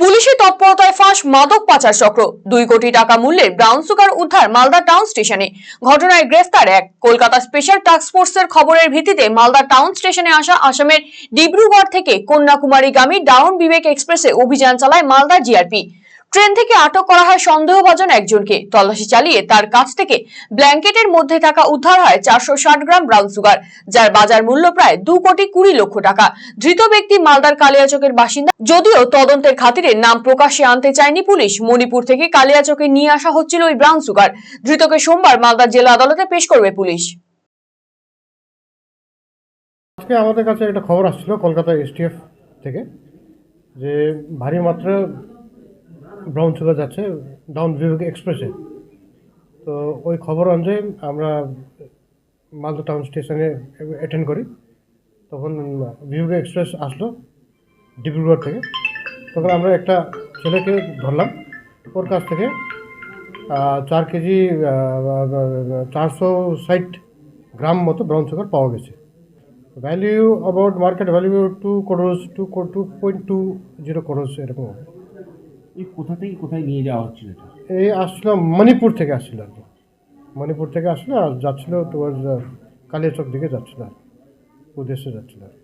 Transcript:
পুলিশি তৎপরতায় ফাঁস মাদক পাচার চক্র। দুই কোটি টাকা মূল্যের ব্রাউন সুগার উদ্ধার মালদা টাউন স্টেশনে। ঘটনায় গ্রেফতার এক। কলকাতা স্পেশাল টাস্ক ফোর্সের খবরের ভিত্তিতে মালদা টাউন স্টেশনে আসা আসামের ডিব্রুগড় থেকে কন্যাকুমারীগামী ডাউন বিবেক এক্সপ্রেসে অভিযান চালায় মালদা জিআরপি। ট্রেন থেকে আটক করা হয় সন্দেহভাজন একজনকে। তল্লাশি চালিয়ে তার কাছ থেকে ব্ল্যাঙ্কেটের মধ্যে থাকা উদ্ধার হয় চারশো ষাট গ্রাম ব্রাউন সুগার, যার বাজার মূল্য প্রায় দু কোটি কুড়ি লক্ষ টাকা। ধৃত ব্যক্তি মালদার কালিয়াচকের বাসিন্দা। যদিও তদন্তের খাতিরে নাম প্রকাশে আনতে চায়নি পুলিশ, মণিপুর থেকে কালিয়াচকে নিয়ে আসা হচ্ছিল ওই ব্রাউন সুগার। ধৃতকে সোমবার মালদার জেলা আদালতে পেশ করবে পুলিশ। আজকে আমাদের কাছে একটা খবর আসছিল কলকাতা এসটিএফ থেকে, যে ভারী মাত্রা ব্রাউন সুগার যাচ্ছে ডাউন বিভাগ এক্সপ্রেসে। তো ওই খবর অনুযায়ী আমরা মালদা টাউন স্টেশনে অ্যাটেন্ড করি। তখন বিভাগ এক্সপ্রেস আসলো ডিব্রুগড় থেকে। তখন আমরা একটা ছেলেকে ধরলাম। ওর কাছ থেকে চার কেজি চারশো ষাট গ্রাম মতো ব্রাউন সুগার পাওয়া গেছে। Value about market value two crores two two point two zero crores এরকম। এই কোথা থেকে কোথায় নিয়ে যাওয়া হচ্ছিল এই আসছিল মণিপুর থেকে আসছিল আর কি মণিপুর থেকে আসলো আর যাচ্ছিল তোমার কালিয়াচক দিকে যাচ্ছিল আর। উদ্দেশ্যে যাচ্ছিল আর।